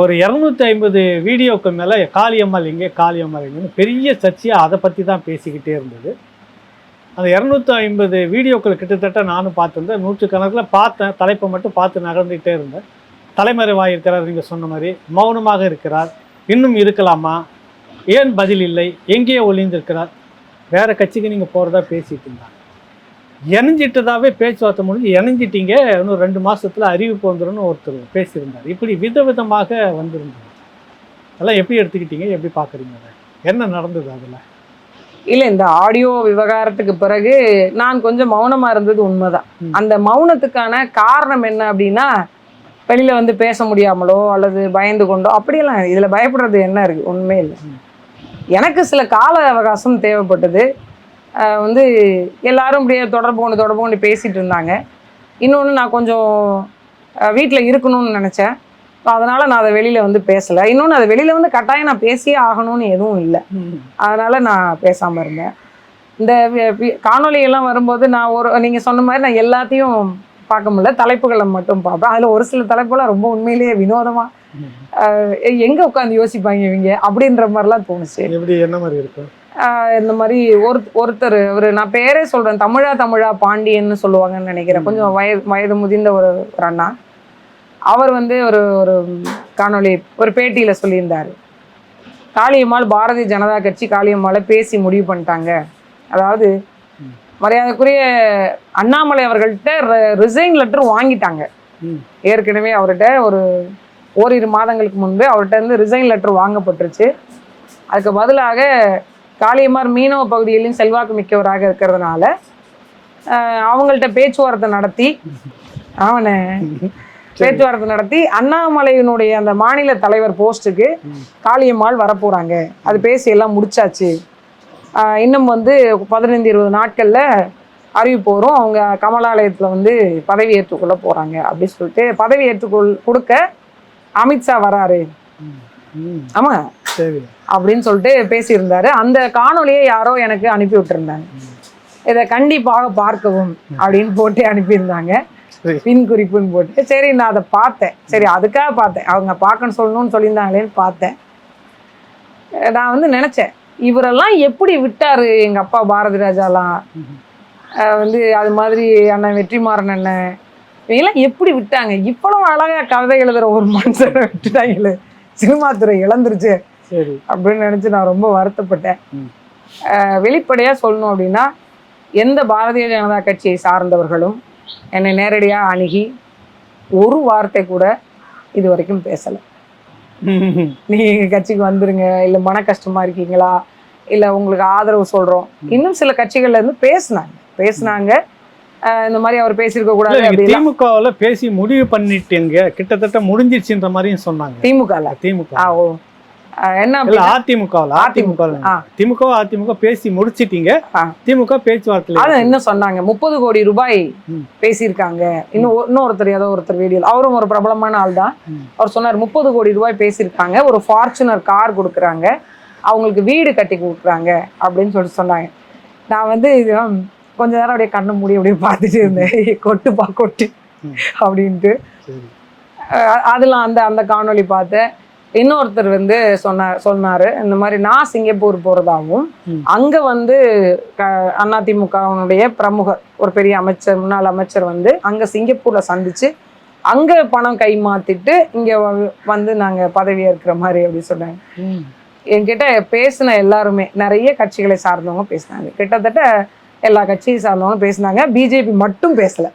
ஒரு இரநூத்தி ஐம்பது வீடியோக்கு மேலே காளியம்மாள் எங்கே காளியம்மாள் எங்கேன்னு பெரிய சர்ச்சையாக அதை பற்றி தான் பேசிக்கிட்டே இருந்தது. அந்த இரநூத்தி ஐம்பது வீடியோக்கள் கிட்டத்தட்ட நானும் பார்த்துருந்தேன். நூற்றுக்கணக்கில் பார்த்தேன். தலைப்பை மட்டும் பார்த்து நகர்ந்துகிட்டே இருந்தேன். தலைமறைவாக இருக்கிறார் நீங்கள் சொன்ன மாதிரி மௌனமாக இருக்கிறார். இன்னும் இருக்கலாமா? ஏன் பதில் இல்லை? எங்கேயோ ஒளிந்திருக்கிறார்? வேறு கட்சிக்கு நீங்கள் போகிறதா பேசிட்டு இருந்தாங்க. இணைஞ்சிட்டதாவே பேச்சுவார்த்தை முடிஞ்சு இணைஞ்சிட்டீங்க. இன்னும் ரெண்டு மாசத்துல அறிவிப்பு வந்துரும்னு ஒருத்தர் பேசியிருந்தார். இப்படி விதவிதமாக வந்திருந்தது அதெல்லாம் எப்படி எடுத்துக்கிட்டீங்க? எப்படி பார்க்குறீங்க என்ன நடந்தது அதில்? இல்ல இந்த ஆடியோ விவகாரத்துக்கு பிறகு நான் கொஞ்சம் மௌனமா இருந்தது உண்மைதான். அந்த மௌனத்துக்கான காரணம் என்ன அப்படின்னா வெளியில வந்து பேச முடியாமலோ அல்லது பயந்து கொண்டோ அப்படியெல்லாம் இதுல பயப்படுறது என்ன இருக்கு? உண்மை இல்லை ம். எனக்கு சில கால அவகாசம் தேவைப்பட்டது. வந்து எல்லாரும் இப்படியே தொடர்பு கொண்டு தொடர்பு கொண்டு பேசிகிட்டு இருந்தாங்க. இன்னொன்று நான் கொஞ்சம் வீட்டில் இருக்கணும்னு நினச்சேன். அதனால் நான் அதை வெளியில் வந்து பேசலை. இன்னொன்று அதை வெளியில் வந்து கட்டாயம் நான் பேசியே ஆகணும்னு எதுவும் இல்லை. அதனால் நான் பேசாமல் இருந்தேன். இந்த காணொலியெல்லாம் காணொளியெல்லாம் வரும்போது நான் ஒரு நீங்கள் சொன்ன மாதிரி நான் எல்லாத்தையும் பார்க்க முடியல. தலைப்புகளை மட்டும் பார்ப்பேன். அதில் ஒரு சில தலைப்புலாம் ரொம்ப உண்மையிலேயே வினோதமாக எங்கே உட்காந்து யோசிப்பாங்க இவங்க? அப்படின்ற மாதிரிலாம் தோணுச்சு. எப்படி என்ன மாதிரி இருக்கும்? இந்த மாதிரி ஒரு ஒருத்தர் ஒரு நான் பேரே சொல்றேன் தமிழா தமிழா பாண்டியன்னு சொல்லுவாங்கன்னு நினைக்கிறேன். கொஞ்சம் வயது வயது முதிர்ந்த ஒரு ஒரு அண்ணா. அவர் வந்து ஒரு ஒரு காணொளி ஒரு பேட்டியில சொல்லியிருந்தாரு. காளியம்மாள் பாரதிய ஜனதா கட்சி காளியம்மாளை பேசி முடிவு பண்ணிட்டாங்க. அதாவது. மரியாதைக்குரிய அண்ணாமலை அவர்கள்ட்ட ரிசைன் லெட்டர் வாங்கிட்டாங்க. ஏற்கனவே அவர்கிட்ட ஒரு ஓரிரு மாதங்களுக்கு முன்பு அவர்கிட்ட இருந்து ரிசைன் லெட்டர் வாங்கப்பட்டுருச்சு. அதுக்கு பதிலாக காளியம்மார் மீனவ பகுதியிலும் செல்வாக்கு மிக்கவராக இருக்கிறதுனால அவங்கள்ட்ட பேச்சுவார்த்தை நடத்தி அவனை பேச்சுவார்த்தை நடத்தி அண்ணாமலையினுடைய அந்த மாநில தலைவர் போஸ்ட்டுக்கு. காளியம்மாள் வரப்போறாங்க. அது பேசி எல்லாம் முடிச்சாச்சு. இன்னும் வந்து பதினைந்து இருபது நாட்கள்ல அறிவிப்பு வரும். அவங்க கமலாலயத்துல வந்து பதவி ஏற்றுக்கொள்ள போறாங்க அப்படின்னு சொல்லிட்டு பதவி ஏற்றுக்கொள் கொடுக்க அமித்ஷா வராரு. ம் ஆமா. சரி அப்படின்னு சொல்லிட்டு பேசியிருந்தாரு. அந்த காணொளியை யாரோ எனக்கு அனுப்பி விட்டுருந்தாங்க. இதை கண்டிப்பாக பார்க்கவும் அப்படின்னு போட்டு அனுப்பியிருந்தாங்க. பின் குறிப்புன்னு போட்டு சரி நான் அதை பார்த்தேன். சரி அதுக்காக பார்த்தேன். அவங்க பார்க்கணும் சொல்லணும்னு சொல்லியிருந்தாங்களேன்னு பார்த்தேன். நான் வந்து நினைச்சேன் இவரெல்லாம் எப்படி விட்டாரு எங்க அப்பா பாரதி ராஜாலாம் வந்து அது மாதிரி அண்ணன் வெற்றிமாறன் அண்ணன் இவங்கெல்லாம் எப்படி விட்டாங்க? இவ்வளவு அழகா கவிதை எழுதுற ஒரு மனுஷனை விட்டுட்டாங்களே சினிமா துறை இழந்துருச்சு. அப்படின்னு நினைச்சு நான் ரொம்ப வருத்தப்பட்டேன். ம். அஹ் வெளிப்படையா சொல்லணும் அப்படின்னா எந்த பாரதிய ஜனதா கட்சியை சார்ந்தவர்களும் என்னை நேரடியா அணுகி ஒரு வார்த்தை கூட இது வரைக்கும் பேசல. நீங்க எங்க கட்சிக்கு வந்துருங்க இல்ல மன கஷ்டமா இருக்கீங்களா இல்ல உங்களுக்கு ஆதரவு சொல்றோம். இன்னும் சில கட்சிகள்ல இருந்து பேசுனாங்க. பேசுனாங்க. இந்த மாதிரி அவர் பேசியிருக்க கூடாது திமுகவுல பேசி முடிவு பண்ணிட்டீங்க. கிட்டத்தட்ட முடிஞ்சிருச்சுன்ற மாதிரியும் சொன்னாங்க. திமுக திமுக. ஆ ஓ. என்ன அதிமுக ஆ. திமுக அதிமுக பேசி முடிச்சிட்டீங்க. திமுக பேச்சுவார்த்தையில அதான் என்ன சொன்னாங்க முப்பது கோடி ரூபாய். பேசியிருக்காங்க. இன்னும் இன்னொருத்தர் ஏதோ ஒருத்தர் வீடியோ அவரும் ஒரு பிரபலமான ஆள் தான். அவர் சொன்னார் முப்பது கோடி ரூபாய் பேசியிருக்காங்க ஒரு ஃபார்ச்சுனர் கார் கொடுக்குறாங்க அவங்களுக்கு வீடு கட்டி கொடுக்குறாங்க அப்படின்னு சொல்லிட்டு சொன்னாங்க. நான் வந்து இது கொஞ்ச நேரம் அப்படியே கண்ணு மூடி அப்படியே பார்த்துட்டு இருந்தேன். கொட்டுப்பா கொட்டு. அப்படின்ட்டு. அதெல்லாம் அந்த அந்த காணொளி பார்த்தேன் இன்னொருத்தர் வந்து சொன்னார் சொன்னாரு இந்த மாதிரி நான் சிங்கப்பூர் போறதாகவும். அங்க வந்து க- அதிமுகவினுடைய பிரமுகர் ஒரு பெரிய அமைச்சர் முன்னாள் அமைச்சர் வந்து அங்க சிங்கப்பூர்ல சந்திச்சு அங்க பணம் கை மாத்திட்டு இங்க வந்து நாங்க பதவி ஏற்கிற மாதிரி அப்படி சொன்னாங்க. என்கிட்ட பேசின எல்லாருமே நிறைய கட்சிகளை சார்ந்தவங்க பேசினாங்க கிட்டத்தட்ட எல்லா கட்சியை சார்ந்தவங்க பேசினாங்க. பிஜேபி மட்டும் பேசல.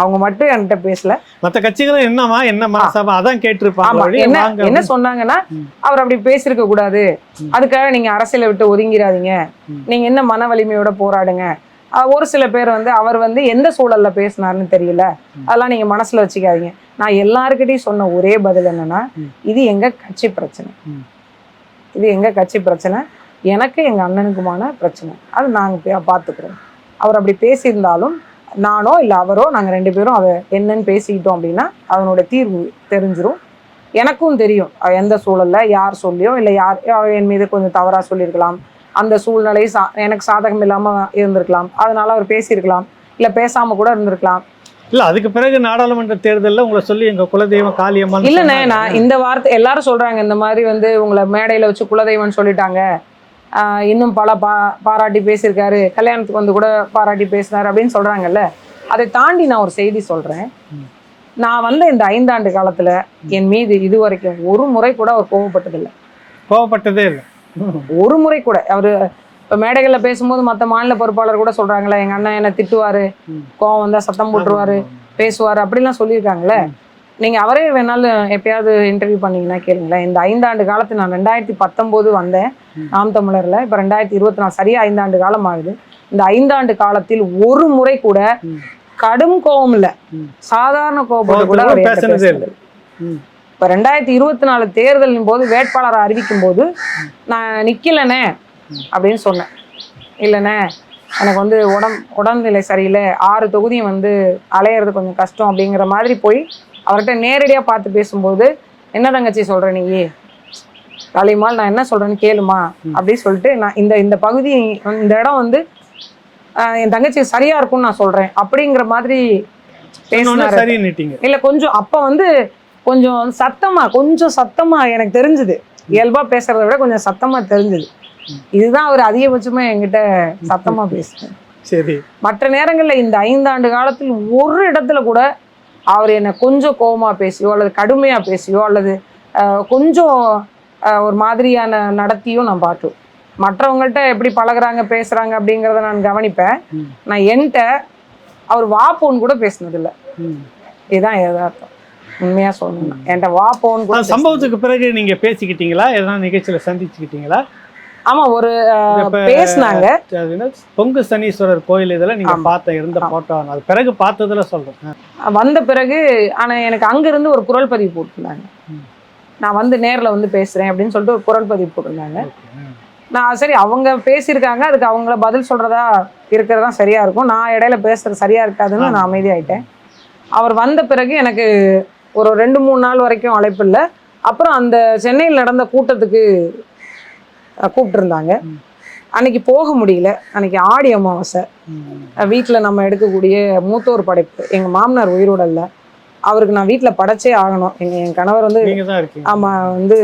அவங்க மட்டும் என்கிட்ட பேசல. மத்த கட்சிகளும் என்னமா என்ன அதான் கேட்டிருப்பாங்க என்ன என்ன சொன்னாங்கன்னா. அவர் அப்படி பேசியிருக்க கூடாது. அதுக்காக நீங்க அரசியலை விட்டு ஒதுங்கிறாதீங்க. நீங்க என்ன மன வலிமையோட போராடுங்க? ஒரு சில பேர் வந்து அவர் வந்து எந்த சூழல்ல பேசினாருன்னு தெரியல. அதெல்லாம் நீங்க மனசுல வச்சுக்காதீங்க. நான் எல்லாருக்கிட்டையும் சொன்ன ஒரே பதில் என்னன்னா. இது எங்க கட்சி பிரச்சனை. இது எங்க கட்சி பிரச்சனை. எனக்கு எங்க அண்ணனுக்குமான பிரச்சனை. அது நாங்க பே- பார்த்துக்கிறோம் அவர் அப்படி பேசியிருந்தாலும் நானோ இல்லை அவரோ நாங்கள் ரெண்டு பேரும் அதை என்னன்னு பேசிக்கிட்டோம் அப்படின்னா அதனோட தீர்வு தெரிஞ்சிரும். எனக்கும் தெரியும். எந்த சூழல்ல யார் சொல்லியோ இல்லை யார் என் மீது கொஞ்சம் தவறாக சொல்லியிருக்கலாம். அந்த சூழ்நிலை சா எனக்கு சாதகம் இல்லாமல் இருந்திருக்கலாம். அதனால அவர் பேசியிருக்கலாம். இல்லை பேசாமல் கூட இருந்திருக்கலாம். இல்ல அதுக்கு பிறகு நாடாளுமன்ற தேர்தல்ல உங்களை சொல்லி எங்க குலதெய்வம் காளியம்மன் இல்லைண்ணே நான் இந்த வார்த்தை எல்லாரும் சொல்றாங்க இந்த மாதிரி வந்து உங்களை மேடையில வச்சு குலதெய்வம்னு சொல்லிட்டாங்க. இன்னும் பல பா பாராட்டி பேசியிருக்காரு. கல்யாணத்துக்கு வந்து கூட பாராட்டி பேசினாரு அப்படின்னு சொல்றாங்கல்ல. அதை தாண்டி நான் ஒரு செய்தி சொல்றேன். ம். நான் வந்த இந்த ஐந்தாண்டு காலத்துல என் மீது இது வரைக்கும் ஒரு முறை கூட அவர் கோவப்பட்டதில்லை. கோவப்பட்டதே இல்லை. ஒரு முறை கூட. அவரு இப்போ மேடைகளில் பேசும்போது மற்ற மாநில பொறுப்பாளர் கூட சொல்றாங்களே எங்க அண்ணன் என்ன திட்டுவாரு. கோவம் வந்தா சத்தம் போட்டுருவாரு பேசுவார் அப்படிலாம் சொல்லியிருக்காங்களே நீங்க அவரே வேணாலும் எப்பயாவது இன்டர்வியூ பண்ணீங்கன்னா கேளுங்களேன். இந்த ஐந்தாண்டு காலத்து நான் ரெண்டாயிரத்தி பத்தொம்போது வந்தேன். நாம் தமிழர்ல. இப்போ ரெண்டாயிரத்தி இருபத்தி நாலு சரியா ஐந்தாண்டு காலம் ஆகுது. இந்த ஐந்தாண்டு காலத்தில் ஒரு முறை கூட. கடும் கோபம் இல்ல. சாதாரண கோபப்பட்டு கூட. இப்போ ரெண்டாயிரத்தி இருபத்தி நாலு தேர்தலின் போது வேட்பாளரை அறிவிக்கும் போது நான் நிக்கலனே அப்படின்னு சொன்னேன். இல்லைண்ணே எனக்கு வந்து உடம் உடல்நிலை சரியில்லை. ஆறு தொகுதியும் வந்து அலையிறது கொஞ்சம் கஷ்டம் அப்படிங்கிற மாதிரி போய் அவர்கிட்ட நேரடியாக பார்த்து பேசும்போது என்ன தங்கச்சி சொல்ற நீ? காளிமால் நான் என்ன சொல்றேன்னு கேளுமா? அப்படின்னு சொல்லிட்டு நான் இந்த இந்த பகுதி இந்த இடம் வந்து என் தங்கச்சி சரியா இருக்கும்னு நான் சொல்றேன். அப்படிங்கிற மாதிரி பேசினாரு. இல்ல கொஞ்சம் அப்ப வந்து கொஞ்சம் சத்தமா கொஞ்சம் சத்தமா எனக்கு தெரிஞ்சுது. இயல்பா பேசுறத விட கொஞ்சம் சத்தமா தெரிஞ்சுது. இதுதான் அவர் அதிகபட்சமா என்கிட்ட சத்தமா பேசுறேன் சரி. மற்ற நேரங்கள்ல இந்த ஐந்தாண்டு காலத்தில் ஒரு இடத்துல கூட அவர் என்னை கொஞ்சம் கோவமா பேசியோ அல்லது கடுமையா பேசியோ அல்லது கொஞ்சம் ஒரு மாதிரியான நடத்தியோ நான் பார்த்தோம் மற்றவங்கள்ட்ட எப்படி பழகுறாங்க பேசுறாங்க அப்படிங்கிறத நான் கவனிப்பேன். நான் என்கிட்ட அவர் வாப்போன்னு கூட பேசினதில்லை. இதுதான் யதார்த்தம் உண்மையா சொல்லணும்னா. என்கிட்ட வா போன் கூட சம்பவத்துக்கு பிறகு நீங்க பேசிக்கிட்டீங்களா? எதனா நிகழ்ச்சியில சந்திச்சுக்கிட்டீங்களா? ஆமா ஒரு பேசுனாங்க. பொங்கு சனீஸ்வரர் கோயில் இதெல்லாம் நீங்க. பார்த்த இருந்த. போட்டோ அது பிறகு பார்த்ததுல சொல்றேன். வந்த பிறகு ஆனா எனக்கு அங்க இருந்து ஒரு குரல் பதிவு போட்டிருந்தாங்க. நான் வந்து நேர்ல வந்து பேசுறேன் அப்படின்னு சொல்லிட்டு ஒரு குரல் பதிவு போட்டிருந்தாங்க. நான் சரி அவங்க பேசியிருக்காங்க அதுக்கு அவங்கள பதில் சொல்றதா இருக்கிறதா சரியா இருக்கும். நான் இடையில பேசுறது சரியா இருக்காதுன்னு நான் அமைதியாயிட்டேன். அவர் வந்த பிறகு எனக்கு ஒரு ரெண்டு மூணு நாள் வரைக்கும் அழைப்பு இல்லை. அப்புறம் அந்த சென்னையில் நடந்த கூட்டத்துக்கு கூப்பிட்டுருந்தாங்க. அன்னைக்கு போக முடியல. அன்னைக்கு ஆடி அமாவாசை. வீட்டில் நம்ம எடுக்கக்கூடிய மூத்தோர் படைப்பு. எங்கள் மாமனார் உயிரோட இல்லை. அவருக்கு நான் வீட்டில் படைச்சே ஆகணும். எங்கள் என் கணவர் வந்து ஆமாம் வந்து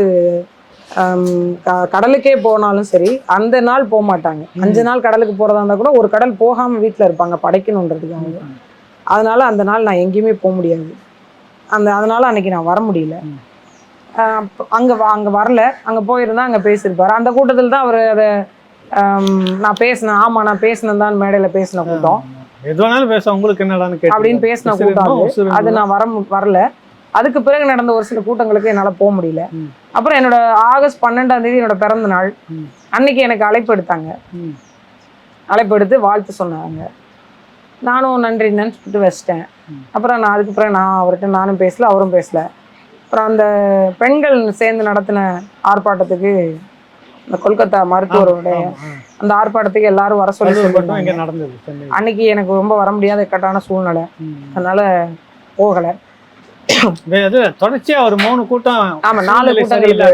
கடலுக்கே போனாலும் சரி அந்த நாள் போக மாட்டாங்க. அஞ்சு நாள் கடலுக்கு போகிறதா இருந்தால் கூட ஒரு கடல் போகாமல் வீட்டில் இருப்பாங்க படைக்கணுன்றதுக்காக. அதனால அந்த நாள் நான் எங்கேயுமே போக முடியாது. அந்த அதனால அன்னைக்கு நான் வர முடியல. அங்கே அங்கே வரல. அங்கே போயிருந்தா அங்கே பேசியிருப்பாரு. அந்த கூட்டத்தில் தான் அவர் அதை நான் பேசினேன். ஆமாம் நான் பேசினேன் தான் மேடையில் பேசின கூட்டம். எது வேணாலும் பேச உங்களுக்கு என்னடான்னு அப்படின்னு பேசின கூட்டம் அது. நான் வர வரல. அதுக்கு பிறகு நடந்த ஒரு சில கூட்டங்களுக்கு என்னால் போக முடியல. அப்புறம் என்னோட ஆகஸ்ட் பன்னெண்டாம் தேதி என்னோட பிறந்த நாள். அன்னைக்கு எனக்கு அழைப்பு எடுத்தாங்க. அழைப்பு எடுத்து வாழ்த்து சொன்னாங்க. நானும் நன்றின்னு சொல்லிட்டு வச்சிட்டேன். அப்புறம் நான் அதுக்கு பிறகு நான் அவர்கிட்ட நானும் பேசல அவரும் பேசல. அப்புறம் அந்த பெண்கள் சேர்ந்து நடத்தின ஆர்ப்பாட்டத்துக்கு இந்த கொல்கத்தா மருத்துவருடைய அந்த ஆர்ப்பாட்டத்துக்கு எல்லாரும் வர சொல்லி அன்னைக்கு எனக்கு ரொம்ப வர முடியாத இக்கட்டான சூழ்நிலை. அதனால போகல. தொடர்ச்சியா ஒரு மூணு கூட்டம் ஆமா நாலு சூழ்நிலை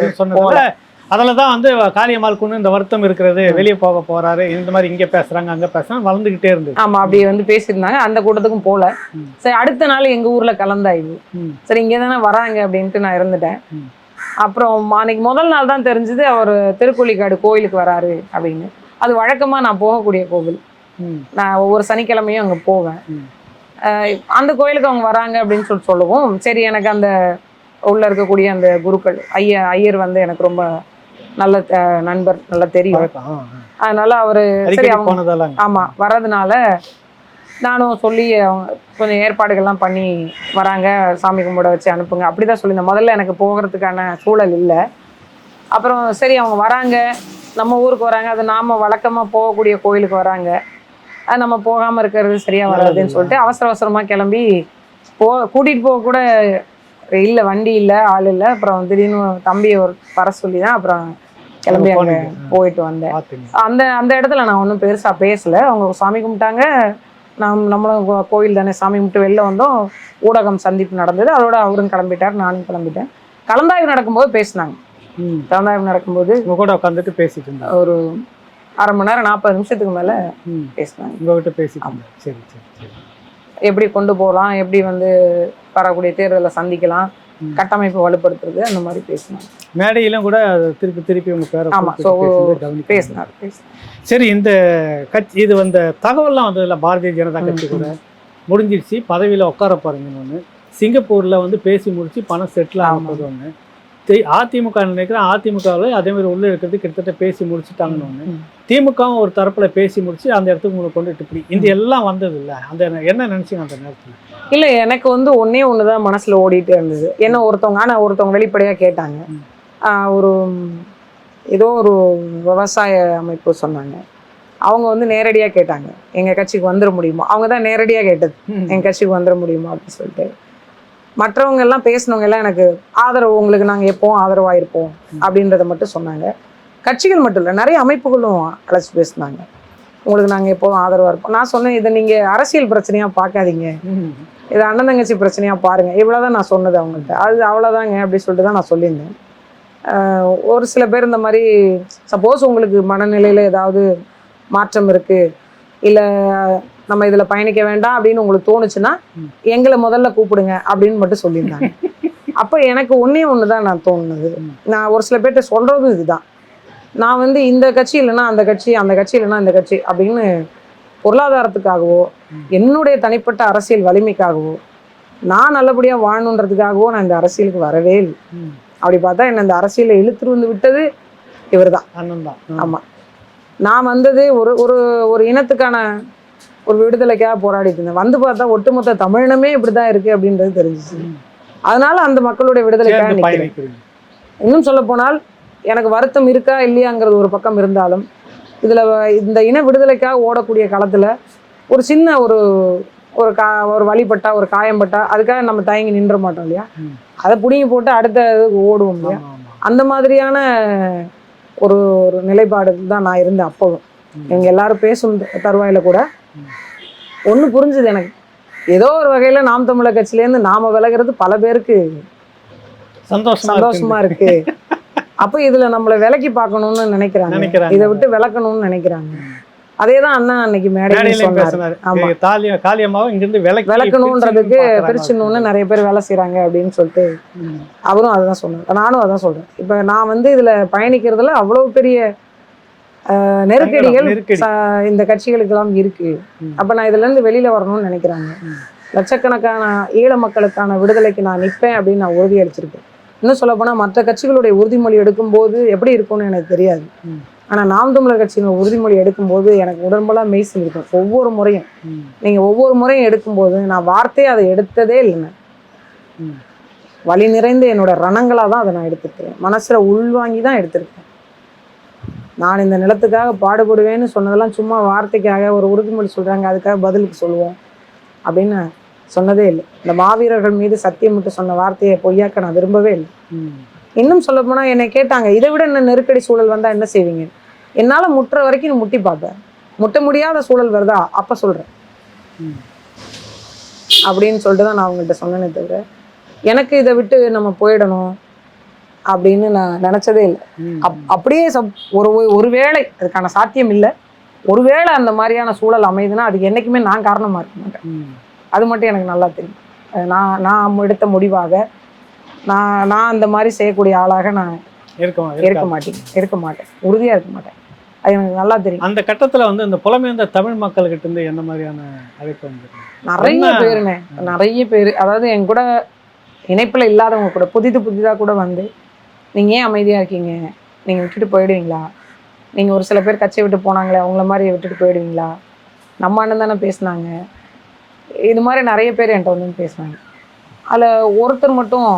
அதுல தான் வந்து காளியம்மாளுக்கு இந்த வருத்தம் இருக்கிறது வெளியே போக போறாரு இந்த மாதிரி இங்க பேசுறாங்க அங்க பேசுறாங்க வளர்ந்துகிட்டே இருந்தது ஆமா அப்படி வந்து பேசியிருந்தாங்க. அந்த கூட்டத்துக்கும் போல. சரி அடுத்த நாள் எங்க ஊர்ல கலந்தாய்வு ம். சரி இங்கே தானே வராங்க அப்படின்ட்டு நான் இருந்துட்டேன். அப்புறம் அன்னைக்கு முதல் நாள் தான் தெரிஞ்சது அவர் திருக்கொள்ளிக்காடு கோயிலுக்கு வராரு அப்படின்னு. அது வழக்கமா நான் போகக்கூடிய கோவில். நான் ஒவ்வொரு சனிக்கிழமையும் அங்க போவேன். அந்த கோயிலுக்கு அவங்க வராங்க அப்படின்னு சொல்லி சொல்லுவோம். சரி எனக்கு அந்த உள்ள இருக்கக்கூடிய அந்த குருக்கள் ஐய ஐயர் வந்து எனக்கு ரொம்ப நல்ல நண்பர் நல்லா தெரியும். அதனால அவரு சரி அவங்க ஆமா வர்றதுனால நானும் சொல்லி அவங்க கொஞ்சம் ஏற்பாடுகள்லாம் பண்ணி வராங்க. சாமி கும்பிட வச்சு அனுப்புங்க. அப்படிதான் சொல்லியிருந்தேன். முதல்ல எனக்கு போகிறதுக்கான சூழல் இல்லை. அப்புறம் சரி அவங்க வராங்க. நம்ம ஊருக்கு வராங்க. அது நாம வழக்கமா போகக்கூடிய கோயிலுக்கு வராங்க. அது நம்ம போகாம இருக்கிறது சரியா வராதுன்னு சொல்லிட்டு அவசர அவசரமா கிளம்பி போ கூட்டிட்டு போக கூட இல்லை வண்டி இல்லை ஆள் இல்லை. அப்புறம் திடீர்னு தம்பியை ஒரு வர சொல்லி தான் அப்புறம் கிளம்பி அங்கே. போயிட்டு வந்தேன். அந்த அந்த இடத்துல நான் ஒன்றும் பெருசாக பேசலை. அவங்க சாமி கும்பிட்டாங்க. நாம் நம்மளும் கோயில் தானே சாமி கும்பிட்டு வெளில வந்தோம். ஊடகம் சந்திப்பு நடந்தது. அதோட அவரும் கிளம்பிட்டார். நானும் கிளம்பிட்டேன். கலந்தாய்வு நடக்கும்போது பேசினாங்க. கலந்தாய்வு நடக்கும்போது கூட உட்காந்துட்டு பேசிட்டு இருந்தாங்க. ஒரு அரை மணி நேரம் நாற்பது நிமிஷத்துக்கு மேலே. பேசினாங்க. உங்ககிட்ட பேசிட்டு இருந்தாங்க. சரி சரி சரி. எப்படி கொண்டு போகலாம் எப்படி வந்து வரக்கூடிய தேர்தலை சந்திக்கலாம். கட்டமைப்பு வலுப்படுத்துறது அந்த மாதிரி பேசினாங்க. மேடையிலும் கூட திருப்பி திருப்பி உங்க பேரை ஆமா, பேசினார் பேசினார். சரி இந்த கட்சி இது வந்த தகவல்லாம் வந்ததில்ல பாரதிய ஜனதா கட்சி கூட முடிஞ்சிடுச்சு பதவியில் உட்கார போறீங்கன்னு ஒன்று சிங்கப்பூரில் வந்து பேசி முடிச்சு பணம் செட்டில் ஆக ஆமா. போது ஒன்று அதிமுக நினைக்கிறேன் அதிமுகவில் அதே மாதிரி உள்ள இருக்கிறது கிட்டத்தட்ட பேசி முடிச்சுட்டாங்கன்னு ஒன்று. திமுகவும் ஒரு தரப்புல பேசி முடிச்சு அந்த இடத்துக்கு உங்களுக்கு கொண்டுட்டு இப்படி இது எல்லாம் வந்தது இல்ல அந்த என்ன நினைச்சீங்க அந்த நேரத்தில்? இல்ல எனக்கு வந்து ஒண்ணே ஒண்ணுதான் மனசுல ஓடிட்டே இருந்தது. என்ன ஒருத்தவங்க ஆனா ஒருத்தவங்க வெளிப்படையா கேட்டாங்க. ஒரு ஏதோ ஒரு விவசாய அமைப்பு சொன்னாங்க. அவங்க வந்து நேரடியா கேட்டாங்க. எங்க கட்சிக்கு வந்துட முடியுமா? அவங்க தான் நேரடியா கேட்டது. எங்க கட்சிக்கு வந்துட முடியுமா? அப்படின்னு சொல்லிட்டு. மற்றவங்க எல்லாம் பேசினவங்க எல்லாம் எனக்கு ஆதரவு உங்களுக்கு நாங்கள் எப்போவும் ஆதரவாயிருப்போம் அப்படின்றத மட்டும் சொன்னாங்க. கட்சிகள் மட்டும் இல்லை நிறைய அமைப்புகளும் அழைச்சி பேசினாங்க. உங்களுக்கு நாங்கள் எப்போவும் ஆதரவாக இருப்போம். நான் சொன்னேன் இதை நீங்கள் அரசியல் பிரச்சனையாக பார்க்காதீங்க. ம். இது அண்ணன் தங்கச்சி பிரச்சனையாக பாருங்கள் இவ்வளோதான் நான் சொன்னது அவங்கள்ட்ட. அது அவ்வளோதாங்க அப்படி சொல்லிட்டு தான் நான் சொல்லியிருந்தேன். ஒரு சில பேர் இந்த மாதிரி சப்போஸ் உங்களுக்கு மனநிலையில் ஏதாவது மாற்றம் இருக்குது இல்லை நம்ம இதுல பயணிக்க வேண்டாம் அப்படின்னு உங்களுக்கு தோணுச்சுன்னா. எங்களை முதல்ல கூப்பிடுங்க அப்படின்னு மட்டும் சொல்லியிருந்தாங்க அப்ப எனக்கு ஒண்ணே ஒண்ணுதான் நான் தோணுனது. நான் ஒரு சில பேர்ட்ட சொல்றதும் இதுதான் நான் வந்து இந்த கட்சி இல்லைன்னா அந்த கட்சி அந்த கட்சி இல்லைன்னா இந்த கட்சி அப்படின்னு பொருளாதாரத்துக்காகவோ. என்னுடைய தனிப்பட்ட அரசியல் வலிமைக்காகவோ நான் நல்லபடியா வாழணுன்றதுக்காகவோ நான் இந்த அரசியலுக்கு வரவே இல்லை. அப்படி பார்த்தா என்ன இந்த அரசியலை இழுத்துட்டு வந்து விட்டது இவர்தான் அண்ணன் தான் ஆமா நான் வந்தது ஒரு ஒரு ஒரு இனத்துக்கான ஒரு விடுதலைக்காக போராடிட்டு இருந்தேன். வந்து பார்த்தா ஒட்டுமொத்த தமிழினமே இப்படிதான் இருக்கு அப்படின்றது தெரிஞ்சுச்சு. அதனால அந்த மக்களுடைய விடுதலைக்காக நிற்கிறேன் இன்னும் சொல்ல போனால் எனக்கு வருத்தம் இருக்கா இல்லையாங்கிறது ஒரு பக்கம் இருந்தாலும் இதுல இந்த இன விடுதலைக்காக ஓடக்கூடிய காலத்துல ஒரு சின்ன ஒரு ஒரு கா ஒரு வழிபட்டா ஒரு காயம்பட்டா அதுக்காக நம்ம தயங்கி நின்ற மாட்டோம் இல்லையா. அதை பிடுங்கி போட்டு அடுத்த ஓடுவோம் இல்லையா? அந்த மாதிரியான ஒரு ஒரு நிலைப்பாடு தான் நான் இருந்தேன் அப்போவும். இவங்க எல்லாரும் பேசும் தருவாயில கூட ஒண்ணு புரிஞ்சுது எனக்கு. ஏதோ ஒரு வகையில நாம் தமிழர் கட்சியிலேருந்து நாம விலகிறது பல பேருக்கு சந்தோஷமா சந்தோஷமா இருக்கு. அப்ப இதுல நம்மள விலக்கி பார்க்கணும்னு நினைக்கிறாங்க. இதை விட்டு விளக்கணும்னு நினைக்கிறாங்க. அதே தான் அண்ணன் அன்னைக்கு மேடையில் சொன்னார். பேசினாரு. ஆமா. தாலிய காளியம்மாவும் இங்கிருந்து விளக்கி விளக்கணுன்றதுக்கு பிரிச்சுன்னு நிறைய பேர் வேலை செய்றாங்க அப்படின்னு சொல்லிட்டு. அவரும் அதுதான் சொன்னார். நானும் அதான் சொல்றேன். இப்ப நான் வந்து இதுல பயணிக்கிறதுல அவ்வளவு பெரிய நெருக்கடிகள் இந்த கட்சிகளுக்கெல்லாம் இருக்கு. அப்ப நான் இதுல இருந்து வெளியில வரணும்னு நினைக்கிறாங்க. லட்சக்கணக்கான ஈழ மக்களுக்கான விடுதலைக்கு நான் நிற்பேன் அப்படின்னு நான் உறுதியளிச்சிருக்கேன் இன்னும் சொல்ல போனா மற்ற கட்சிகளுடைய உறுதிமொழி எடுக்கும்போது எப்படி இருக்கும்னு எனக்கு தெரியாது. ஆனா நாம் தமிழர் கட்சியின் உறுதிமொழி எடுக்கும்போது எனக்கு உடம்பெல்லாம் மெய் இருக்கும் ஒவ்வொரு முறையும். நீங்க ஒவ்வொரு முறையும் எடுக்கும்போது நான் வார்த்தையை அதை எடுத்ததே இல்லைங்க. வழி நிறைந்த என்னோட ரணங்களா தான் அதை நான் எடுத்துருக்கேன் மனசுல உள்வாங்கி தான் எடுத்திருக்கேன் நான் இந்த நிலத்துக்காக பாடுபடுவேன்னு சொன்னதெல்லாம் சும்மா வார்த்தைக்காக ஒரு உறுதிமொழி சொல்கிறாங்க அதுக்காக பதிலுக்கு சொல்லுவோம் அப்படின்னு சொன்னதே இல்லை. இந்த மாவீரர்கள் மீது சத்தியம் விட்டு சொன்ன வார்த்தையை பொய்யாக்க நான் விரும்பவே இல்லை. ம். இன்னும் சொல்ல போனால் என்னை கேட்டாங்க இதை விட என்ன நெருக்கடி சூழல் வந்தால் என்ன செய்வீங்க? என்னால் முட்டுற வரைக்கும் நான் முட்டி பார்ப்பேன். முட்ட முடியாத சூழல் வருதா? அப்போ சொல்கிறேன் அப்படின்னு சொல்லிட்டு தான் நான் அவங்கள்ட்ட சொன்னேனே தவிர எனக்கு இதை விட்டு நம்ம போயிடணும். அப்படின்னு நான் நினைச்சதே இல்லை. அப் அப்படியே சப் ஒரு ஒரு- ஒருவேளை அதுக்கான சாத்தியம் இல்லை. ஒருவேளை அந்த மாதிரியான சூழல் அமையுதுன்னா அதுக்கு என்னைக்குமே நான் காரணமா இருக்க மாட்டேன். அது மட்டும் எனக்கு நல்லா தெரியும். நான் நான் எடுத்த முடிவாக நான் நான் அந்த மாதிரி செய்யக்கூடிய ஆளாக நான் இருக்க? இருக்கா. மாட்டேன். இருக்க மாட்டேன். உறுதியா இருக்க மாட்டேன். அது எனக்கு நல்லா தெரியும். அந்த கட்டத்துல வந்து இந்த புலமைந்த தமிழ் மக்கள்கிட்ட இருந்து என்ன மாதிரியான அழைப்பு வந்து நிறைய? பேருங்க. நிறைய பேர். அதாவது என் கூட இணைப்புல இல்லாதவங்க கூட புதிது புதிதா கூட வந்து நீங்க ஏன் அமைதியா இருக்கீங்க? நீங்க விட்டுட்டு போயிடுவீங்களா? நீங்க ஒரு சில பேர் கட்சி விட்டு போனாங்களே அவங்கள மாதிரி விட்டுட்டு போயிடுவீங்களா? நம்ம அண்ணன் தானே பேசுனாங்க. இது மாதிரி நிறைய பேர் என்கிட்ட வந்து பேசுனாங்க. அதுல ஒருத்தர் மட்டும்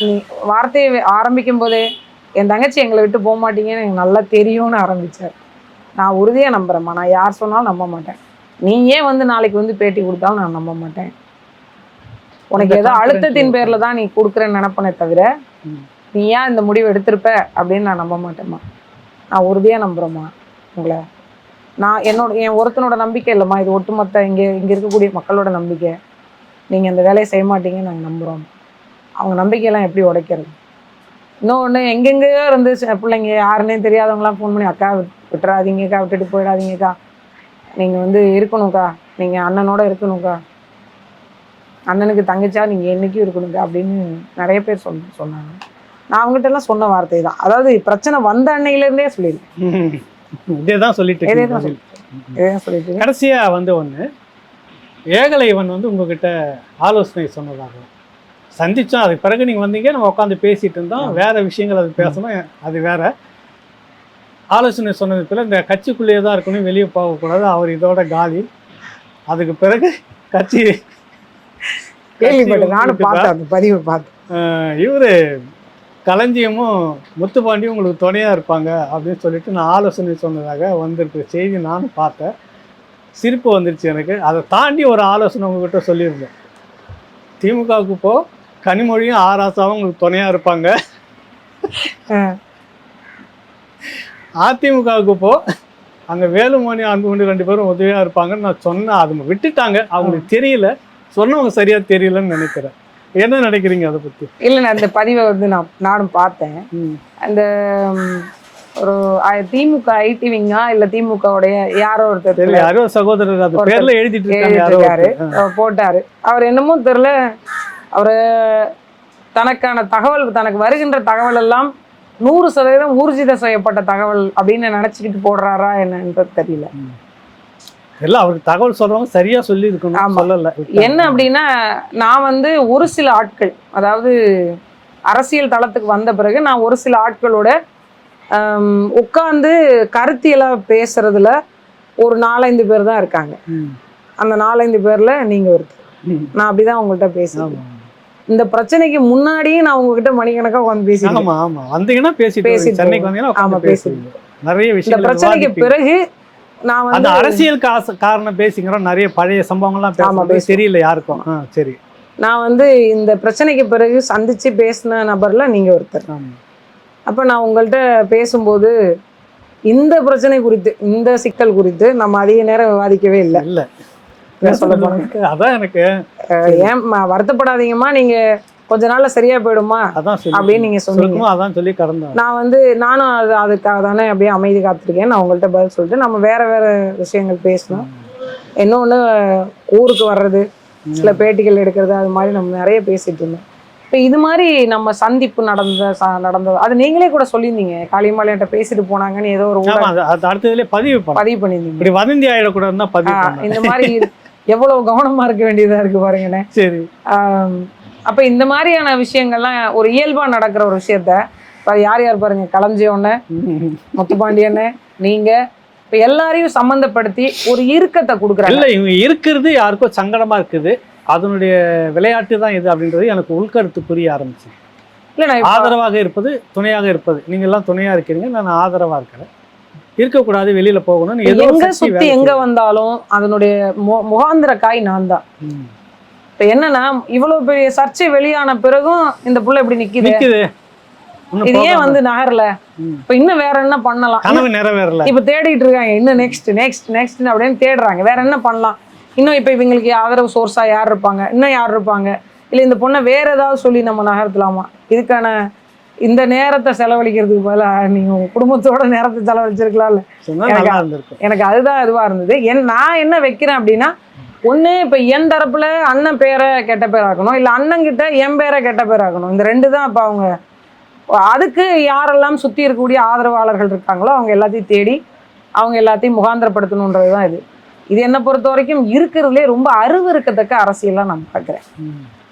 நீ வார்த்தையை ஆரம்பிக்கும் போதே என் தங்கச்சி எங்களை விட்டு போக மாட்டீங்கன்னு எனக்கு நல்லா தெரியும்னு ஆரம்பிச்சார். நான் உறுதியா நம்புறேம்மா. நான் யார் சொன்னாலும் நம்ப மாட்டேன். நீ ஏன் வந்து நாளைக்கு வந்து பேட்டி கொடுத்தாலும் நான் நம்ப மாட்டேன். உனக்கு ஏதோ அழுத்தத்தின் பேர்ல தான் நீ கொடுக்குறேன்னு நினைப்பனே தவிர. நீ ஏன் இந்த முடிவு எடுத்திருப்ப அப்படின்னு நான் நம்ப மாட்டேம்மா. நான் உறுதியாக நம்புகிறேம்மா உங்களை. நான் என்னோட என் ஒருத்தனோட நம்பிக்கை இல்லைம்மா. இது ஒட்டுமொத்த இங்கே இங்கே இருக்கக்கூடிய மக்களோட நம்பிக்கை. நீங்கள் இந்த வேலையை செய்ய மாட்டீங்கன்னு நாங்கள் நம்புகிறோம் அவங்க நம்பிக்கையெல்லாம் எப்படி உடைக்கிறது? இன்னொன்று எங்கெங்கேயோ இருந்து பிள்ளைங்க யாருன்னே தெரியாதவங்களாம் ஃபோன் பண்ணி அக்கா விட்டுறாதீங்கக்கா விட்டுட்டு போயிடாதீங்கக்கா நீங்கள் வந்து இருக்கணும்க்கா. நீங்கள் அண்ணனோட இருக்கணும்க்கா. அண்ணனுக்கு தங்கச்சா நீங்கள் என்னைக்கும் இருக்கணுங்க அப்படின்னு நிறைய பேர் சொன்னாங்க. நான் அவங்ககிட்ட எல்லாம் சொன்ன வார்த்தை தான் அதாவது பிரச்சனை வந்த அன்னையில இருந்தே சொல்லியிருக்கேன் இதே தான் சொல்லிட்டு இதே தான் சொல்லிட்டு கடைசியா வந்து ஒண்ணு. ஏகலைவன் வந்து உங்ககிட்ட ஆலோசனை சொன்னதாக. சந்திச்சோம் அதுக்கு பிறகு நீங்க வந்தீங்க நம்ம உட்காந்து பேசிட்டு இருந்தோம் வேற விஷயங்கள் அது பேசணும் அது வேற. ஆலோசனை சொன்னது பிறகு இந்த கட்சிக்குள்ளேயே தான் இருக்கணும் வெளியே போகக்கூடாது அவர் இதோட காலி. அதுக்கு பிறகு கட்சி கேள்விப்பட்டேன். நானும் பார்த்தேன் அந்த பதிவை பார்த்தேன். இவரு களஞ்சியமும் முத்துப்பாண்டியும் உங்களுக்கு துணையா இருப்பாங்க அப்படின்னு சொல்லிட்டு நான் ஆலோசனை சொன்னதாக வந்திருக்கிற செய்தி நானும் பார்த்தேன். சிரிப்பு வந்துருச்சு எனக்கு. அதை தாண்டி ஒரு ஆலோசனை உங்ககிட்ட சொல்லியிருந்தேன். திமுகவுக்கு போ கனிமொழியும் ஆராசாவும் உங்களுக்கு துணையா இருப்பாங்க. அதிமுகவுக்கு போ அங்க வேலுமணி அன்புமணி ரெண்டு பேரும் உதவியா இருப்பாங்கன்னு நான் சொன்னேன் அது விட்டுட்டாங்க. அவங்களுக்கு தெரியல. சொன்னவங்க சரியா தெரியலன்னு நினைக்கிறேன். என்ன நினைக்கிறீங்க அதை பத்தி? இல்லை நான் அந்த பதிவை வந்து நான் நானும் பார்த்தேன். அந்த ஒரு திமுக ஐடி விங்கா இல்ல திமுகவுடைய யாரோ ஒருத்தர் யாரோ சகோதரர் பேர்ல எழுதிட்டு இருக்காரு போட்டாரு. அவர் என்னமோ தெரியல அவரு தனக்கான தகவல் தனக்கு வருகின்ற தகவல் எல்லாம் நூறு சதவீதம் ஊர்ஜிதம் செய்யப்பட்ட தகவல் அப்படின்னு நினைச்சுக்கிட்டு போடுறாரா என்னன்றது தெரியல. இல்ல அவருக்கு தகவல் சொல்றவங்க சரியா சொல்லி இருக்கணும். சொல்லல என்ன அப்படின்னா நான் வந்து ஒரு சில ஆட்கள் அதாவது அரசியல் தளத்துக்கு வந்த பிறகு நான் ஒரு சில ஆட்களோட ஆம், உட்கார்ந்து கருத்தியலா பேசுறதுல ஒரு நாலஞ்சு பேர் தான் இருக்காங்க. அந்த நாலஞ்சு பேர்ல நீங்க ஒருத்தர். நான் அப்படிதான் உங்கள்கிட்ட பேசுறேன் ஆமா. இந்த பிரச்சனைக்கு முன்னாடியே நான் உங்ககிட்ட மணிக்கணக்கா உட்காந்து பேசிட்டேன் ஆமா ஆமா வந்தீங்கன்னா பேசிட்டு வருவீங்க. சென்னைக்கு வந்தீங்கன்னா ஆமா, பேசுவீங்க நிறைய இந்த விஷயங்கள் பிரச்சனைக்கு. பிறகு நான் அந்த அரசியல் காசு காரணம் பேசிக்கிறோம். நிறைய பழைய சம்பவங்கள்லாம் ஆமா, பேசுறது தெரியல யாருக்கும். ஆ, சரி. நான் வந்து இந்த பிரச்சனைக்கு பிறகு சந்திச்சு பேசின நபர்ல நீங்க ஒருத்தர். ஆமா. அப்ப நான் உங்கள்கிட்ட பேசும்போது இந்த பிரச்சனை குறித்து இந்த சிக்கல் குறித்து நம்ம அதிக நேரம் விவாதிக்கவே இல்லை. இல்ல. என்ன சொல்ல போனா? அதான் எனக்கு. ஏன் ம- வருத்தப்படாதீங்கம்மா. நீங்க கொஞ்ச நாள்ல சரியா போயிடுமா? அப்படின்னு நீங்க சொன்னீங்க. அதான் சொல்லி கடந்தேன். நான் வந்து நானும் அது அதுக்காக தானே அப்படியே அமைதி காத்திருக்கேன். நான் உங்கள்கிட்ட பதில் சொல்லிட்டு நம்ம வேற வேற விஷயங்கள் பேசணும். இன்னொன்று ஊருக்கு வர்றது சில பேட்டிகள் எடுக்கிறது அது மாதிரி நம்ம நிறைய பேசிட்டு இருந்தோம். இப்போ இது மாதிரி நம்ம சந்திப்பு நடந்த நடந்தது. அது நீங்களே கூட சொல்லியிருந்தீங்க. காளியம்மாள்கிட்ட பேசிட்டு போனாங்கன்னு ஏதோ ஒரு ஊடக ஆமா அது- அது அடுத்ததுல பதிவு பதிவு பண்ணியிருந்தீங்க. இப்படி வதந்தி ஆயிடக்கூடாதுன்னு தான் பதிவு இந்த மாதிரி எவ்வளவு கவனமா இருக்க வேண்டியதா இருக்கு பாருங்கண்ணே சரி. அப்ப இந்த மாதிரியான விஷயங்கள்லாம் ஒரு இயல்பா நடக்கிற ஒரு விஷயத்த இப்ப யார் யார் பாருங்க களஞ்சியொன்னு. முத்துப்பாண்டியன்னு நீங்க இப்ப எல்லாரையும் சம்மந்தப்படுத்தி ஒரு இறுக்கத்தை கொடுக்குறாங்க இல்ல இவங்க இருக்கிறது யாருக்கோ சங்கடமா இருக்குது அதனுடைய விளையாட்டு தான் இது அப்படின்றது எனக்கு உள்கருத்து புரிய ஆரம்பிச்சு இல்ல நான் இப்ப- ஆதரவாக இருப்பது துணையாக இருப்பது நீங்க எல்லாம் துணையா இருக்கிறீங்க நான் ஆதரவா இருக்கிறேன் இருக்கக்கூடாது வெளியில போகணும்னு ஏதோ எங்க சுத்தி எங்க. வந்தாலும் அதனுடைய முகாந்திர காய் நான் தான். இப்ப என்னன்னா இவ்வளவு பெரிய சர்ச்சை வெளியான பிறகும் இந்த புள்ள இப்படி நிக்குது. நிக்குது. இது ஏன். வந்து நகரல. இப்ப இன்னும் வேற என்ன பண்ணலாம்? கனவு நிறைவேறல. இப்ப தேடிட்டு இருக்காங்க இன்னும் நெக்ஸ்ட் நெக்ஸ்ட் நெக்ஸ்ட் அப்படின்னு தேடுறாங்க. வேற என்ன பண்ணலாம்? இன்னும் இப்ப இவங்களுக்கு ஆதரவு சோர்ஸா யார் இருப்பாங்க? இன்னும் யார் இருப்பாங்க? இல்ல இந்த பொண்ணை வேற ஏதாவது சொல்லி நம்ம நகர்த்தலாமா? இதுக்கான இந்த நேரத்தை செலவழிக்கிறதுக்கு பதிலா நீங்க உங்க குடும்பத்தோட நேரத்தை செலவழிச்சிருக்கலாம்ல. எனக்கு- அதுதான் இதுவா இருந்தது. என் நான் என்ன வைக்கிறேன் அப்படின்னா ஒன்று இப்போ என் தரப்பில் அண்ணன் பேரை கெட்ட பேராக்கணும் இல்லை அண்ணன் கிட்ட என் பேரை கெட்ட பேராக்கணும் இந்த ரெண்டு தான் இப்போ அவங்க அதுக்கு யாரெல்லாம் சுற்றி இருக்கக்கூடிய ஆதரவாளர்கள் இருக்காங்களோ அவங்க எல்லாத்தையும் தேடி அவங்க எல்லாத்தையும் முகாந்திரப்படுத்தணுன்றது தான் இது. இது என்னை பொறுத்த வரைக்கும் இருக்கிறதுலே ரொம்ப அருவருக்கத்தக்க அரசியலாக நான் பார்க்குறேன்.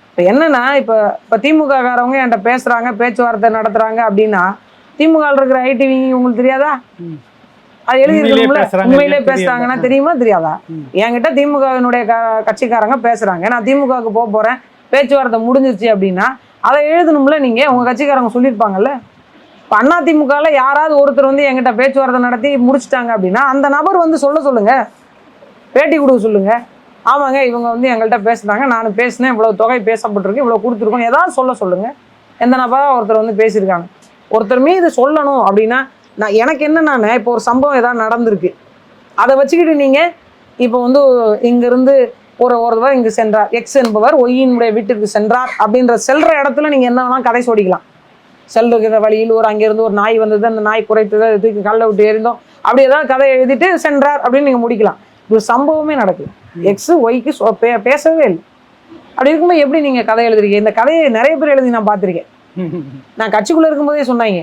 இப்போ என்னென்னா இப்போ இப்போ திமுககாரவங்க என்கிட்ட பேசுகிறாங்க பேச்சுவார்த்தை நடத்துகிறாங்க அப்படின்னா திமுக இருக்கிற ஐடிவி உங்களுக்கு தெரியாதா? ம். அது எழுதி உண்மையிலே பேசுறாங்கன்னா? தெரியுமா தெரியாதா. என்கிட்ட திமுகவினுடைய கட்சிக்காரங்க பேசுறாங்க. நான் திமுகவுக்கு போக போறேன். பேச்சுவார்த்தை முடிஞ்சிருச்சு அப்படின்னா அதை எழுதணும்ல நீங்க. உங்க கட்சிக்காரங்க சொல்லியிருப்பாங்கல்ல. இப்போ அண்ணா திமுகல யாராவது ஒருத்தர் வந்து என்கிட்ட பேச்சுவார்த்தை நடத்தி முடிச்சிட்டாங்க அப்படின்னா அந்த நபர் வந்து சொல்ல சொல்லுங்க. பேட்டி கொடுக்க சொல்லுங்க. ஆமாங்க இவங்க வந்து எங்கள்கிட்ட பேசுனாங்க நான் பேசினேன். இவ்வளவு தொகை பேசப்பட்டிருக்கு. இவ்வளவு கொடுத்துருக்கோம். ஏதாவது சொல்ல சொல்லுங்க. எந்த நபரா ஒருத்தர் வந்து பேசியிருக்காங்க. ஒருத்தர் மீது சொல்லணும் அப்படின்னா நான் எனக்கு என்னன்னா இப்போ ஒரு சம்பவம் ஏதாவது நடந்திருக்கு. அதை வச்சுக்கிட்டு நீங்க இப்போ வந்து இங்கிருந்து ஒரு ஒருவர் இங்கு சென்றார். எக்ஸ் என்பவர் ஒய்யினுடைய வீட்டுக்கு சென்றார் அப்படின்ற செல்ற இடத்துல நீங்க என்ன வேணாலும் கதை சோடிக்கலாம் செல்லுகிற வழியில் ஒரு அங்கிருந்து ஒரு நாய் வந்தது அந்த நாய் குறைத்தது அது தூக்கி கல்ல விட்டு எறிந்தோம் அப்படி ஏதாவது கதை எழுதிட்டு சென்றார் அப்படின்னு நீங்க முடிக்கலாம். ஒரு சம்பவமே நடக்குது எக்ஸ் ஒய்க்கு பேசவே இல்லை. அப்படி இருக்கும்போது எப்படி நீங்க கதை எழுதுறீங்க? இந்த கதையை நிறைய பேர் எழுதி நான் பார்த்திருக்கேன். நான் கட்சிக்குள்ள இருக்கும்போதே சொன்னாங்க.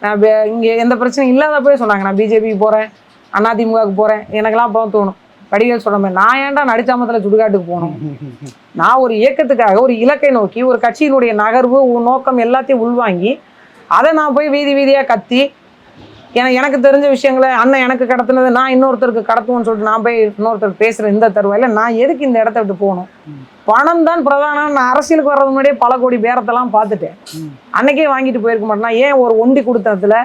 நான் பே- எந்த பிரச்சனையும் இல்லாதப்பவே சொன்னாங்க. நான் பிஜேபிக்கு போகிறேன் அதிமுகவுக்கு போகிறேன் எனக்கெல்லாம் அப்போ தோணும். வடிவேல் சொன்ன மாதிரி நான் ஏன்டா நடிச்சாமத்தில் சுடுகாட்டுக்கு போகணும்? நான் ஒரு இயக்கத்துக்காக ஒரு இலக்கை நோக்கி ஒரு கட்சியினுடைய நகர்வு நோக்கம் எல்லாத்தையும் உள்வாங்கி அதை நான் போய் வீதி வீதியாக கத்தி எனக்கு எனக்கு தெரிஞ்ச விஷயங்களை அண்ணன் எனக்கு கடத்தினது நான் இன்னொருத்தருக்கு கடத்துவேன்னு சொல்லிட்டு நான் போய் இன்னொருத்தருக்கு பேசுகிறேன் இந்த தருவாயில் நான் எதுக்கு இந்த இடத்த விட்டு போகணும். பணம் தான் பிரதானம் நான் அரசியலுக்கு வர்றது முன்னாடியே பல கோடி பேரத்தெல்லாம் பார்த்துட்டேன். அன்னைக்கே வாங்கிட்டு போயிருக்க மாட்டேனா ஏன் ஒரு ஒண்டி கொடுத்ததுல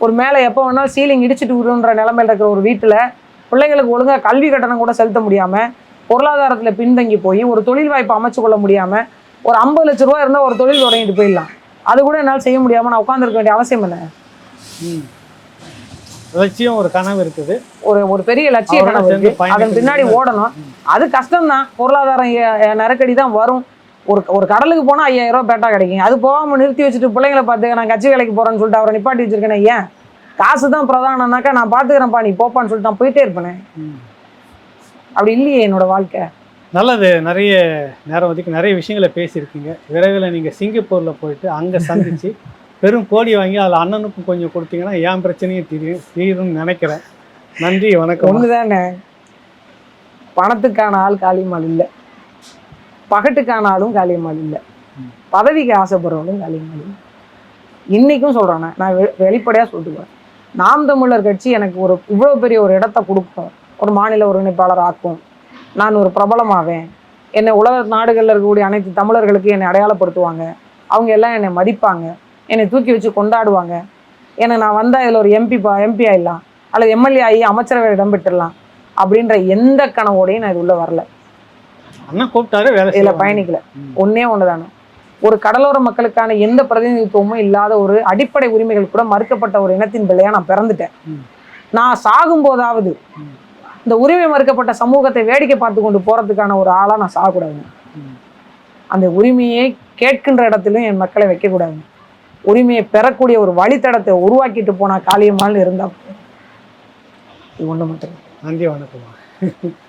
ஒரு மேலே எப்போ வேணாலும் சீலிங் இடிச்சிட்டு விடுன்ற நிலைமையில இருக்கிற ஒரு வீட்டில் பிள்ளைங்களுக்கு ஒழுங்காக கல்வி கட்டணம் கூட செலுத்த முடியாமல் பொருளாதாரத்தில் பின்தங்கி போய் ஒரு தொழில் வாய்ப்பு அமைச்சு கொள்ள முடியாமல் ஒரு ஐம்பது லட்ச ரூபா இருந்தால் ஒரு தொழில் தொடங்கிட்டு போயிடலாம் அது கூட என்னால் செய்ய முடியாமல் நான் உட்காந்துருக்க வேண்டிய அவசியம் ம். லட்சியம் ஒரு கனவு இருக்குது. ஒரு ஒரு பெரிய லட்சிய கனவு இருக்கு. அதன். பின்னாடி ஓடணும். அது கஷ்டம்தான். பொருளாதாரம் எ- எ- நெருக்கடி தான் வரும். ஒரு ஒரு கடலுக்கு போனால் ஐயாயிரம் ரூபாய் பேட்டா கிடைக்கும். அது போகாமல் நிறுத்தி வச்சுட்டு பிள்ளைங்களை பார்த்து நான் கட்சி வேலைக்கு போகிறேன்னு சொல்லிட்டு அவரை நிப்பாட்டி வச்சிருக்கேன் ஏன்? காசு தான் பிரதானம்னாக்கா நான் பார்த்துக்கிறேன்ப்பா நீ போப்பான்னு சொல்லிட்டு நான் போயிட்டே இருப்பேனே. அப்படி இல்லையே என்னோட வாழ்க்கை. நல்லது. நிறைய நேரம் ஒதுக்கி நிறைய விஷயங்களை பேசியிருக்கீங்க. விரைவில் நீங்கள் சிங்கப்பூரில் போயிட்டு அங்கே சந்திச்சு பெரும் கோடி வாங்கி அதில் அண்ணனுக்கும் கொஞ்சம் கொடுத்தீங்கன்னா என் பிரச்சனையும் தீரும் தீரும்னு நினைக்கிறேன். நன்றி வணக்கம் தானே பணத்துக்கான ஆள் காளியம்மாள் இல்லை. பகட்டுக்கான ஆளும் காளியம்மாள் இல்லை. பதவிக்கு ஆசைப்படுறவங்களும் காளியம்மாள் இல்லை. இன்றைக்கும் சொல்றேன் நான். வெ- வெளிப்படையாக சொல்லிட்டுக்கிறேன் நாம் தமிழர் கட்சி எனக்கு ஒரு இவ்வளோ பெரிய ஒரு இடத்த கொடுக்கும். ஒரு மாநில ஒருங்கிணைப்பாளர் ஆக்கும். நான் ஒரு பிரபலமாவேன். என்னை உலக நாடுகளில் இருக்கக்கூடிய அனைத்து தமிழர்களுக்கு என்னை அடையாளப்படுத்துவாங்க. அவங்க எல்லாம் என்னை மதிப்பாங்க. என்னை தூக்கி வச்சு கொண்டாடுவாங்க ஏன்னா நான் வந்தால் இதில் ஒரு எம்பி எம்பி ஆயிடலாம் அல்லது எம்எல்ஏ ஆகி அமைச்சரவை இடம் பெற்றுடலாம் அப்படின்ற எந்த கனவோடையும் நான் இது உள்ள வரல கூப்பிட்டாரு இதில். பயணிக்கல ம். ஒண்ணே ஒண்ணுதானே ஒரு கடலோர மக்களுக்கான எந்த பிரதிநிதித்துவமும் இல்லாத ஒரு அடிப்படை உரிமைகள் கூட மறுக்கப்பட்ட ஒரு இனத்தின் பிள்ளையா நான் பிறந்துட்டேன். நான் சாகும் போதாவது ம். இந்த உரிமை மறுக்கப்பட்ட சமூகத்தை வேடிக்கை பார்த்து கொண்டு போறதுக்கான ஒரு ஆளா நான் சாகக்கூடாது. அந்த உரிமையை கேட்கின்ற இடத்திலும் என் மக்களை வைக்கக்கூடாது உரிமையை பெறக்கூடிய ஒரு வழித்தடத்தை உருவாக்கிட்டு போனா காளியம்மாள் இருந்தா இது ஒன்று மட்டும். நன்றி வணக்கம்